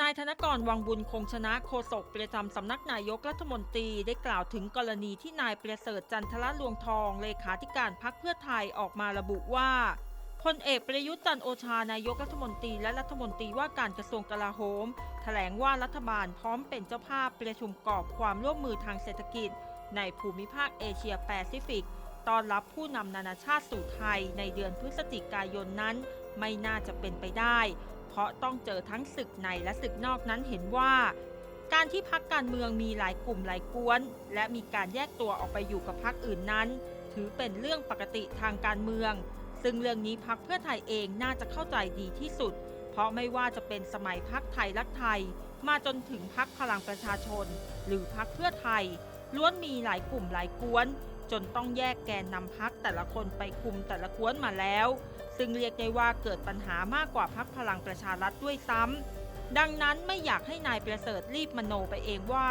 นายธนกรวังบุญคงชนะโฆษกประจำสำนักนายกรัฐมนตรีได้กล่าวถึงกรณีที่นายประเสริฐจันทรลวงทองเลขาธิการพักเพื่อไทยออกมาระบุว่าพลเอกประยุทธ์จันโอชานายกรัฐมนตรีและรัฐมนตรีว่าการกระทรวงกลาโหม แถลงว่ารัฐบาลพร้อมเป็นเจ้าภาพประชุมกรอบความร่วมมือทางเศรษฐกิจ ในภูมิภาคเอเชียแปซิฟิกต้อนรับผู้นำนานาชาติสู่ไทยในเดือนพฤศจิกายนนั้น ไม่น่าจะเป็นไปได้ เพราะต้องเจอทั้งศึกในและศึกนอกนั้นเห็นว่า การที่พักการเมืองมีหลายกลุ่มหลายกวน และมีการแยกตัวออกไปอยู่กับพักอื่นนั้น ถือเป็นเรื่องปกติทางการเมือง ซึ่งเรื่องนี้พักเพื่อไทยเองน่าจะเข้าใจดีที่สุด เพราะไม่ว่าจะเป็นสมัยพักไทยรักไทย มาจนถึงพักพลังประชาชน หรือพักเพื่อไทยล้วนมีหลายกลุ่มหลายกวน จนต้องแยกแกนนำพักแต่ละคนไปคุมแต่ละกวนมาแล้ว ซึ่งเรียกได้ว่าเกิดปัญหามากกว่าพักพลังประชารัฐด้วยซ้ำดังนั้นไม่อยากให้นายประเสริฐรีบมโนไปเองว่า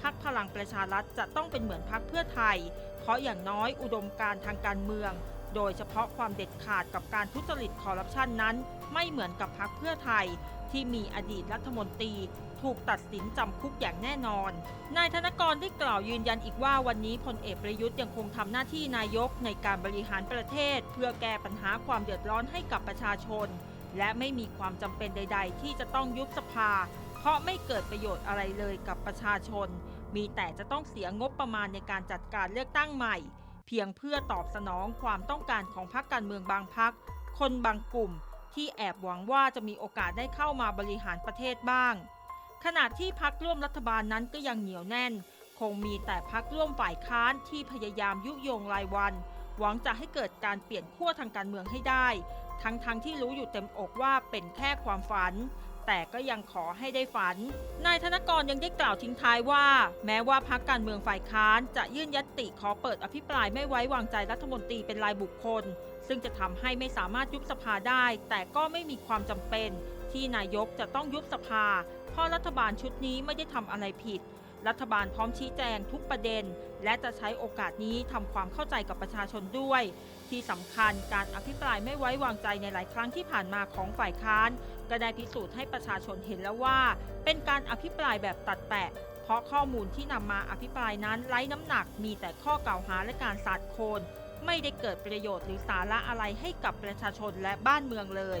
พักพลังประชารัฐจะต้องเป็นเหมือนพักเพื่อไทย เพราะอย่างน้อยอุดมการทางการเมือง โดยเฉพาะความเด็ดขาดกับการทุจริตคอร์รัปชันนั้น ไม่เหมือนกับพักเพื่อไทย ที่มีอดีตรัฐมนตรีถูกตัดสินจำคุกอย่างแน่นอน นายธนกรได้กล่าวยืนยันอีกว่าวันนี้พลเอกประยุทธ์ยังคงทำหน้าที่นายกในการบริหารประเทศ เพื่อแก้ปัญหาความเดือดร้อนให้กับประชาชน และไม่มีความจำเป็นใด ๆ ที่จะต้องยุบสภา เพราะไม่เกิดประโยชน์อะไรเลยกับประชาชน มีแต่จะต้องเสียงบประมาณในการจัดการเลือกตั้งใหม่ เพียงเพื่อตอบสนองความต้องการของพรรคการเมืองบางพรรคคนบางกลุ่ม ที่แอบหวังว่าจะมีโอกาสได้เข้ามาบริหารประเทศบ้าง ขณะที่พักร่วมรัฐบาลนั้นก็ยังเหนียวแน่น คงมีแต่พักร่วมฝ่ายค้านที่พยายามยุยงรายวัน หวังจะให้เกิดการเปลี่ยนขั้วทางการเมืองให้ได้ ทั้งๆทที่รู้อยู่เต็มอกว่าเป็นแค่ความฝัน แต่ก็ยังขอให้ได้ฝัน นายธนกรยังได้กล่าวทิ้งท้ายว่า แม้ว่าพักการเมืองฝ่ายค้านจะยื่นยัตติขอเปิดอภิปรายไม่ไว้วางใจรัฐมนตรีเป็นรายบุคคล ซึ่งจะทำให้ไม่สามารถยุบสภาได้ แต่ก็ไม่มีความจำเป็น ที่นายกจะต้องยุบสภา เพราะรัฐบาลชุดนี้ไม่ได้ทำอะไรผิด รัฐบาลพร้อมชี้แจงทุกประเด็น และจะใช้โอกาสนี้ทำความเข้าใจกับประชาชนด้วย ที่สำคัญการอภิปรายไม่ไว้วางใจในหลายครั้งที่ผ่านมาของฝ่ายค้าน ก็ได้พิสูจน์ให้ประชาชนเห็นแล้วว่า เป็นการอภิปรายแบบตัดแปะ เพราะข้อมูลที่นำมาอภิปรายนั้นไร้น้ำหนักมีแต่ข้อกล่าวหาและการสาดโคนไม่ได้เกิดประโยชน์หรือสาระอะไรให้กับประชาชนและบ้านเมืองเลย